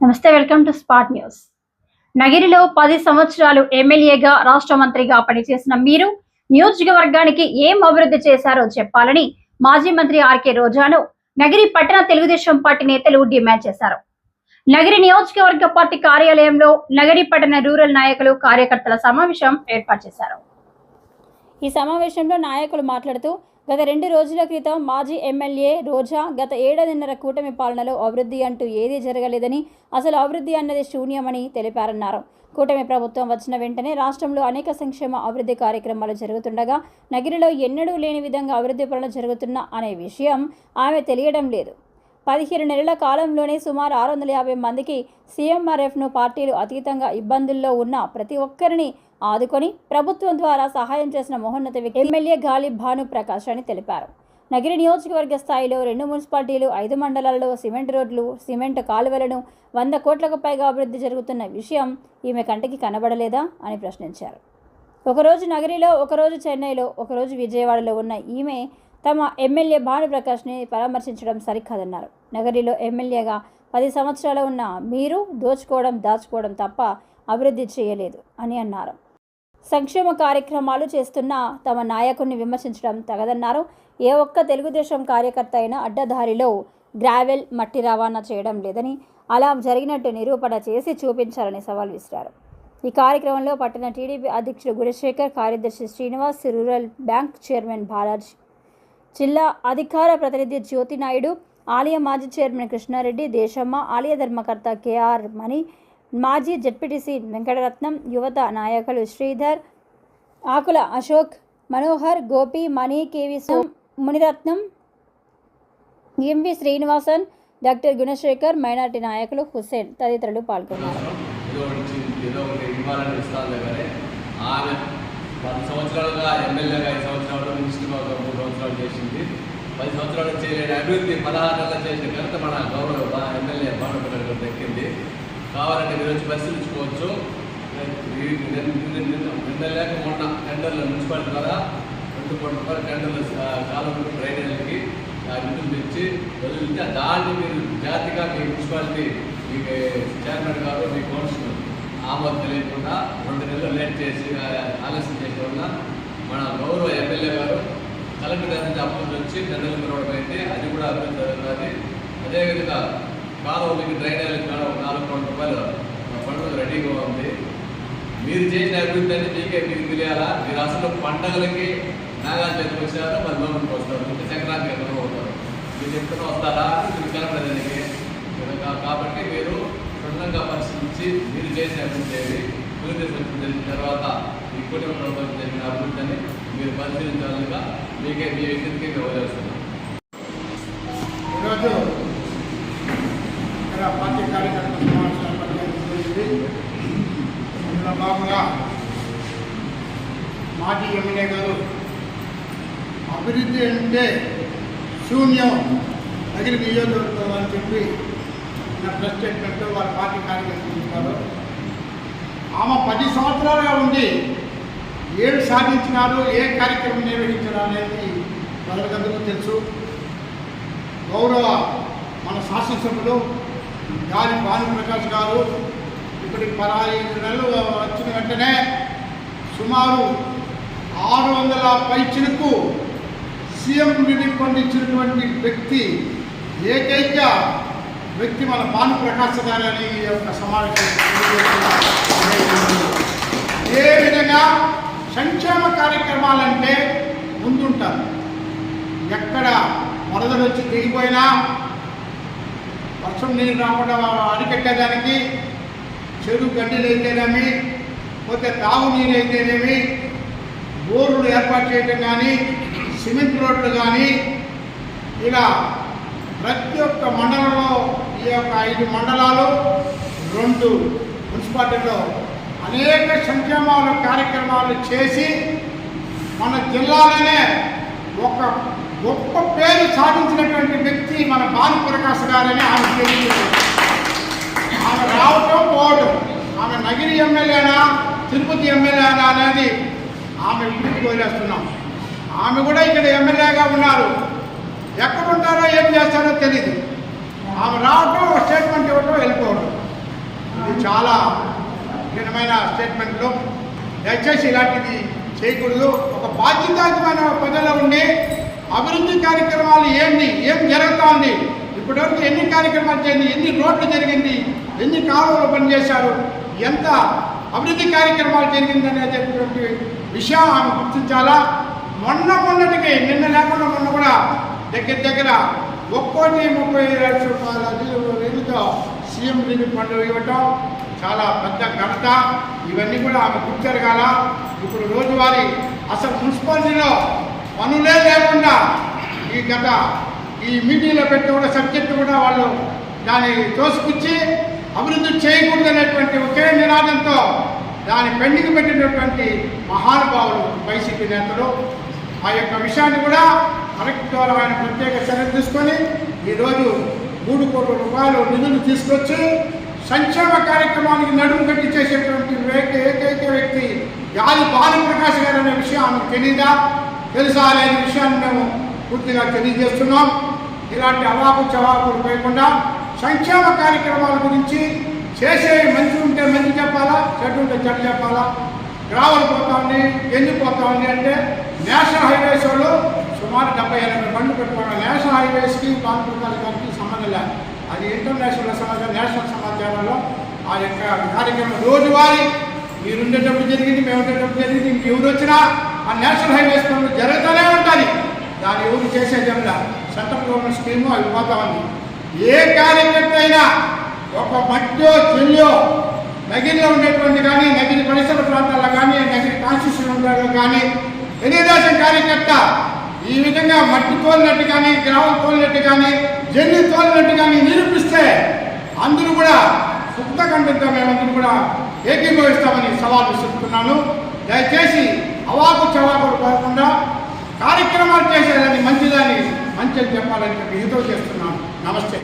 నమస్తే welcome to spot news. నగిరిలో పది సంవత్సరాలు ఎమ్మెల్యేగా రాష్ట్ర మంత్రిగా పనిచేసిన మీరు నియోజకవర్గానికి ఏం అభివృద్ధి చేశారో చెప్పాలని మాజీ మంత్రి ఆర్కే రోజాను నగిరి పట్టణ తెలుగుదేశం పార్టీ నేతలు డిమాండ్ చేశారు. నగిరి నియోజకవర్గ పార్టీ కార్యాలయంలో నగరి పట్టణ రూరల్ నాయకులు కార్యకర్తల సమావేశం ఏర్పాటు చేశారు. ఈ సమావేశంలో నాయకులు మాట్లాడుతూ గత రెండు రోజుల క్రితం మాజీ ఎమ్మెల్యే రోజా గత ఏడాదిన్నర కూటమి పాలనలో అభివృద్ధి అంటూ ఏదీ జరగలేదని అసలు అభివృద్ధి అన్నది శూన్యమని తెలిపారన్నారు. కూటమి ప్రభుత్వం వచ్చిన వెంటనే రాష్ట్రంలో అనేక సంక్షేమ అభివృద్ధి కార్యక్రమాలు జరుగుతుండగా నగిరిలో ఎన్నడూ లేని విధంగా అభివృద్ధి పనులు జరుగుతున్నా అనే విషయం ఆమె తెలియడం లేదు. పదిహేను నెలల కాలంలోనే సుమారు ఆరు వందల యాభై మందికి సీఎంఆర్ఎఫ్ను పార్టీలు అతీతంగా ఇబ్బందుల్లో ఉన్న ప్రతి ఒక్కరిని ఆదుకొని ప్రభుత్వం ద్వారా సహాయం చేసిన మహోన్నత వ్యక్తి ఎమ్మెల్యే గాలి భాను ప్రకాష్ అని తెలిపారు. నగిరి నియోజకవర్గ స్థాయిలో రెండు మున్సిపాలిటీలు ఐదు మండలాల్లో సిమెంట్ రోడ్లు సిమెంట్ కాలువలను వంద కోట్లకు పైగా అభివృద్ధి జరుగుతున్న విషయం ఈమె కంటికి కనబడలేదా అని ప్రశ్నించారు. ఒకరోజు నగరిలో ఒకరోజు చెన్నైలో ఒకరోజు విజయవాడలో ఉన్న ఈమె తమ ఎమ్మెల్యే భానుప్రకాష్ని పరామర్శించడం సరికాదన్నారు. నగరిలో ఎమ్మెల్యేగా పది సంవత్సరాలు ఉన్న మీరు దోచుకోవడం దాచుకోవడం తప్ప అభివృద్ధి చేయలేదు అని అన్నారు. సంక్షేమ కార్యక్రమాలు చేస్తున్న తమ నాయకుడిని విమర్శించడం తగదన్నారు. ఏ ఒక్క తెలుగుదేశం కార్యకర్త అయినా అడ్డదారిలో గ్రావెల్ మట్టి రవాణా చేయడం లేదని అలా జరిగినట్టు నిరూపణ చేసి చూపించాలని సవాల్ విసిరారు. ఈ కార్యక్రమంలో పట్టణ టీడీపీ అధ్యక్షుడు గుణశేఖర్ కార్యదర్శి Srinivas rural bank chairman Balaji జిల్లా అధికార ప్రతినిధి జ్యోతి నాయుడు ఆలయ మాజీ చైర్మన్ కృష్ణారెడ్డి దేశమ్మ ఆలయ ధర్మకర్త కేఆర్ మణి మాజీ జడ్పీటీసీ వెంకటరత్నం యువత నాయకులు Sridhar Akula Ashok Manohar Gopi Mani KV so Muniratnam MV Srinivasan doctor Gunasekhar minority నాయకులు హుస్సేన్ తదితరులు పాల్గొన్నారు. పది సంవత్సరాలుగా ఎమ్మెల్యేగా ఐదు సంవత్సరాలు మినిస్టర్గా ఒక మూడు సంవత్సరాలు చేసింది. పది సంవత్సరాలు చేయలేని అభివృద్ధి పదహారు నెలలు చేసిన ఘనత మన గౌరవ ఎమ్మెల్యే దక్కింది. కావాలంటే మీరు వచ్చి పరిశీలించుకోవచ్చు నిన్న లేక మొన్న టెండర్లు మున్సిపాలిటీ ద్వారా రెండు కోట్ల రూపాయల టెండర్లు కాలం డ్రైనేజీలకి నిధులు తెచ్చి వదిలితే దాన్ని మీరు జాతిగా మీ మున్సిపాలిటీ మీ చైర్మన్ గారు మీ కౌన్సిలర్ ఆమోదం తెలియకుండా రెండు నెలలు లేట్ చేసి ఆలస్యం చేయడం వల్ల మన గౌరవ ఎమ్మెల్యే గారు కలెక్టర్ గారి నుంచి అప్రూవల్ వచ్చి టెండర్లు పిలవడం అయితే అది కూడా అభివృద్ధి జరుగుతుంది. అదేవిధంగా కాలువలకి డ్రైనేజీలకి కూడా ఒక నాలుగు కోట్ల రూపాయలు. పండుగ రెడీగా ఉంది. మీరు చేసిన అభివృద్ధి అని మీకే మీకు తెలియాలా? మీరు అసలు పండగలకి నాగార్జునకి వచ్చారు మరి లోపలికి వస్తారు. ఇంకా సంక్రాంతికి ఎక్కడ పోతారు. మీరు ఎక్కడ వస్తారా? మీరు కలపడానికి కాబట్టి మీరు క్షుణ్ణంగా పరిశీలించి మీరు చేసిన అభివృద్ధి ఏది? తెలుగుదేశం జరిగిన తర్వాత ఈ కుటుంబ ప్రభుత్వం జరిగిన అభివృద్ధిని మీరు పరిశీలించాలిగా మీకే మీ వ్యక్తికి అభివృద్ధి అంటే శూన్యం. నగిరి నియోజకవర్గం అని చెప్పి నా ప్రెస్ స్టేట్మెంట్లో వాళ్ళ పార్టీ కార్యకర్తలు చెప్పారు. ఆమె పది సంవత్సరాలుగా ఉండి ఏడు సాధించినారు ఏ కార్యక్రమం నిర్వహించారు అనేది ప్రజలకందరూ తెలుసు. గౌరవ మన శాసనసభ్యులు గాలి భానుప్రకాష్ గారు ఇప్పటికి పదహైదు నెలలు వచ్చిన వెంటనే సుమారు ఆరు వందల పైచిలకు సీఎం రిలీఫ్ ఫండ్ ఇచ్చినటువంటి వ్యక్తి ఏకైక వ్యక్తి మన భానుప్రకాష్ గారని ఈ యొక్క సమావేశం ఏ విధంగా సంక్షేమ కార్యక్రమాలంటే ముందుంటారు. ఎక్కడ వరదలు వచ్చి దిగిపోయినా వర్షం నీరు రాకుండా అరికట్టేదానికి చెరువు గడ్డలు అయితేనేమి పోతే తాగునీరు అయితేనేమి బోర్లు ఏర్పాటు చేయడం కానీ సిమెంట్ రోడ్లు కానీ ఇలా ప్రతి ఒక్క మండలంలో ఈ యొక్క ఐదు మండలాలు రెండు మున్సిపాలిటీలో అనేక సంక్షేమ కార్యక్రమాలు చేసి మన జిల్లాలోనే ఒక గొప్ప పేరు సాధించినటువంటి వ్యక్తి మన భాను ప్రకాశ్ గారని ఆమె తెలియదు ఆమె రావటం పోవటం ఆమె నగిరి ఎమ్మెల్యేనా తిరుపతి ఎమ్మెల్యేనా అనేది ఆమె ఇంటికి వదిలేస్తున్నాం. ఆమె కూడా ఇక్కడ ఎమ్మెల్యేగా ఉన్నారు. ఎక్కడుంటారో ఏం చేస్తారో తెలియదు ఆమె రావటం స్టేట్మెంట్ ఇవ్వటం వెళ్ళిపోవడం చాలా కఠినమైన స్టేట్మెంట్లు దయచేసి ఇలాంటివి చేయకూడదు. ఒక బాధ్యతాయుతమైన ప్రజల్లో ఉండి అభివృద్ధి కార్యక్రమాలు ఏంటి ఏం జరుగుతూ ఉంది ఇప్పటివరకు ఎన్ని కార్యక్రమాలు చేయండి ఎన్ని రోడ్లు జరిగింది ఎన్ని కాలువలు పనిచేశారు ఎంత అభివృద్ధి కార్యక్రమాలు జరిగింది అనేటటువంటి విషయం ఆమె గుర్తించాలా? మొన్న మొన్నటికి నిన్న లేకుండా మొన్న కూడా దగ్గర దగ్గర ఒక్కోటి ముప్పై లక్షల రూపాయల నిధులతో సీఎం నిధి పండుగ ఇవ్వటం చాలా పెద్ద ఘనత. ఇవన్నీ కూడా ఆమె గుర్తెరగాల ఇప్పుడు రోజువారీ అసలు మున్సిపాలిటీలో పనులే లేకుండా ఈ గత ఈ మీటింగ్లో పెట్టి కూడా సబ్జెక్టు కూడా వాళ్ళు దాన్ని తోసుకొచ్చి అభివృద్ధి చేయకూడదు అనేటువంటి ఒకే నినాదంతో దాని పెండింగ్ పెట్టినటువంటి మహానుభావులు వైసీపీ నేతలు ఆ యొక్క విషయాన్ని కూడా కలెక్టర్ ద్వారా ఆయన ప్రత్యేక చర్య తీసుకొని ఈరోజు మూడు కోట్ల రూపాయలు నిధులు తీసుకొచ్చి సంక్షేమ కార్యక్రమానికి నడుము కట్టి చేసేటువంటి వ్యక్తి ఏకైక వ్యక్తి గాలి బాలప్రకాష్ గారు అనే విషయం ఆమెకు తెలీదా? తెలుసా అనే విషయాన్ని మేము పూర్తిగా తెలియజేస్తున్నాం. ఇలాంటి అవాకు చవాకులు పోయకుండా సంక్షేమ కార్యక్రమాల గురించి చేసే మంచి ఉంటే మంచి చెప్పాలా చెడు ఉంటే చెడు చెప్పాలా? గ్రావల్ పోతా ఉంది ఎందుకు పోతా ఉంది అంటే నేషనల్ హైవేస్ వాళ్ళు సుమారు డెబ్బై ఎనభై బండ్లు పెట్టుకున్నారు నేషనల్ హైవేస్కి బాలప్రకాష్ గారికి సంబంధం లేదు. అది ఇంటర్నేషనల్ సమాచారం నేషనల్ సమాచారంలో ఆ యొక్క కార్యక్రమం రోజువారీ మీరు ఉండేటప్పుడు జరిగింది మేము ఉండేటప్పుడు జరిగింది. ఇంక ఎవరు వచ్చినా ఆ నేషనల్ హైవేస్ పనులు జరుగుతూనే ఉంటుంది దాని ఎవరు చేసేది సెంట్రల్ గవర్నమెంట్ స్కీము అవి పోతా ఉంది. ఏ కార్యకర్త అయినా ఒక మట్టో చెల్లియో నగిరిలో ఉండేటువంటి కానీ నగిరి పరిసర ప్రాంతాల్లో కానీ నగిరి కాన్స్టిట్యూషన్లో కానీ తెలుగుదేశం కార్యకర్త ఈ విధంగా మట్టి తోలినట్టు కానీ గ్రామం తోలినట్టు కానీ జల్లి తోలినట్టు కానీ నిరూపిస్తే అందరూ కూడా సుప్తకంఠంతో మేమందరూ కూడా ఏకీభవిస్తామని సవాల్ విసురుతున్నాను. దయచేసి అవాకు చవాకులు కాకుండా కార్యక్రమాలు చేసేదాన్ని మంచిదని మంచి చెప్పాలని చెప్పి హితవు చేస్తున్నాను. నమస్తే.